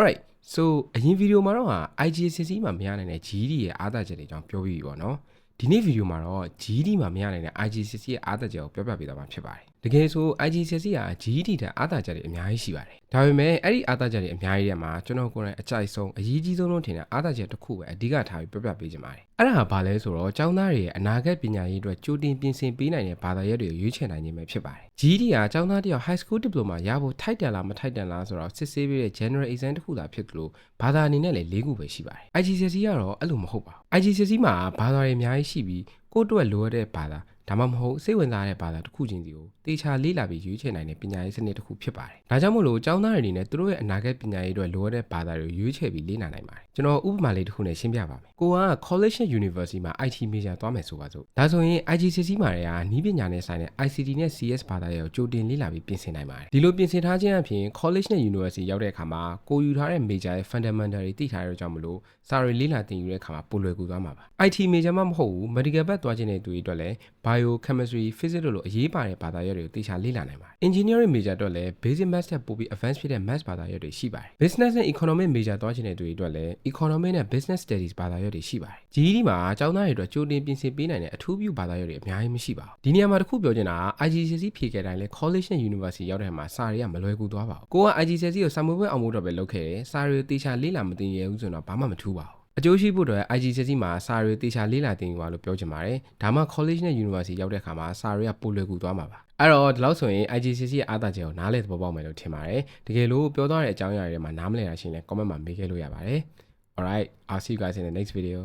alright so အရင်ဗီဒီယိုမှာတော့ဟာ IGCSE မှာမရနိုင်တဲ့ GD ရဲ့အားသာချက်တွေအကြောင်းပြောပြီးပြီပေါ့နော်ဒီနေ့ဗီဒီယိုမှာတော့ GD မှာမရနိုင်တဲ့ IGCSE ရဲ့အားသာချက်ကိုပြောပြပေးသွားမှာဖြစ်ပါတယ်တကယ်ဆို IGCSE က GD တဲ့အားသာချက်တွေအများကြီးရှိပါတယ်ဒါပေမဲ့အဲ့ဒီအားသာချက်တွေအများကြီးထဲမှာကျွန်တော်ကိုယ်တိုင်အကြိုက်ဆုံးအရေးကြီးဆုံးလို့ထင်တဲ့အားသာချက်တစ်ခုပဲအဓိကထားပြီးပြောပြပေးချင်ပါတယ် အဲ့ဒါဟာဘာလဲဆိုတော့ကျောင်းသားတွေရဲ့အနာဂတ်ပညာရေးအတွက်ကြိုတင်ပြင်ဆင်ပေးနိုင်တဲ့ဘာသာရပ်တွေကိုရွေးချယ်နိုင်ခြင်းပဲဖြစ်ပါတယ် GD ကကျောင်းသားတစ်ယောက် high school diploma ရဖို့ထိုက်တန်လားမထိုက်တန်လားဆိုတော့စစ်ဆေးပေးတဲ့ general exam တစ်ခုသာဖြစ်သလိုဘာသာအနေနဲ့လည်း၄ခုပဲရှိပါတယ် IGCSE ကတော့အဲ့လိုမဟုတ်ပါဘူး IGCSE မှာဘာသာတွေအများကြီးရှိပြီး ကိုယ့်အတွက်လိုအပ်တဲ့ဘာသာဒါမှမဟုတ်စိတ်ဝင်စားတဲ့ဘာသာတစ်ခုချင်းစီကိုတေချာလေ့လာပြီးရွေးချယ်နိုင်တဲ့ပညာရေးစနစ်တစ်ခုဖြစ်ပါတယ်။ဒါကြောင့်မို့လို့ကျောင်းသားတွေအနေနဲ့သူတို့ရဲ့အနာဂတ်ပညာရေးအတွက်လိုအပ်တဲ့ဘာသာတွေကိုရွေးချယ်ပြီးလေ့လာနိုင်ပါတယ်။ကျွန်တော်ဥပမာလေးတစ်ခုနဲ့ရှင်းပြပါမယ်။ကိုက College နဲ့ University မှာ IT major သွားမယ်ဆိုပါစို့။ဒါဆိုရင် IGCSE မှာတွေကနီးပညာနဲ့ဆိုင်တဲ့ ICT နဲ့ CS ဘာသာတွေကိုကြိုတင်လေ့လာပြီးပြင်ဆင်နိုင်ပါတယ်။ဒီလိုပြင်ဆင်ထားခြင်းအပြင် College နဲ့ University ရောက်တဲ့အခါမှာကိုယူထားတဲ့ major ရဲ့ fundamental တွေသိထားရတဲ့ကြောင့်မလို့စာရီလေ့လာသင်ယူတဲ့အခါမှာပိုလွယ်ကူသွားမှာပါ။ IT major မှမဟုတ်ဘူး medical ဘက်သွားခြင်းတဲ့သူတွေအတွက်လည်း bio chemistry physics တို့လိုအရေးပါတဲ့ဘာသာရပ်တွေကိုသိချာလေ့လာနိုင်ပါတယ်။ engineering major အတွက်လည်း basic maths ထက်ပိုပြီး advanced ဖြစ်တဲ့ maths ဘာသာရပ်တွေရှိပါတယ်။ business နဲ့ economic major သွားခြင်းတဲ့သူတွေအတွက်လည်း economic နဲ့ business studies ဘာသာရပ်တွေရှိပါတယ်။ GED မှာအကြောင်းသားတွေအတွက်ကြိုတင်ပြင်ဆင်ပေးနိုင်တဲ့အထူးပြုဘာသာရပ်တွေအများကြီးမရှိပါဘူး။ဒီနေရာမှာတစ်ခုပြောချင်တာက IGCSE ဖြေခဲ့တိုင်းလဲ college နဲ့ university ရောက်တဲ့မှာစာတွေကမလွယ်ကူသွားပါဘူး။ကိုက IGCSE ကိုစာမေးပွဲအောင်ဖို့အတွက်ပဲလုပ်ခဲ့တယ်။စာတွေကိုတေချာလေ့လာမသိရဘူးဆိုတော့ဘာမှမထူးပါဘူး။ အကျိုးရှိဖို့အတွက် IGCSE မှာစာတွေတေချာလေ့လာသင်ယူပါလို့ပြောချင်ပါတယ်။ဒါမှ college နဲ့ university ရောက်တဲ့အခါမှာစာတွေကပိုလွယ်ကူသွားမှာပါ။အဲ့တော့ဒီလောက်ဆိုရင် IGCSE ရဲ့အားသာချက်ကိုနားလည်သဘောပေါက်မယ်လို့ထင်ပါတယ်။တကယ်လို့ပြောသွားတဲ့အကြောင်းအရာတွေမှာနားမလည်တာရှိရင်လည်း comment မှာမေးခဲ့လို့ရပါတယ်။ Alright, I'll see you guys in the next video.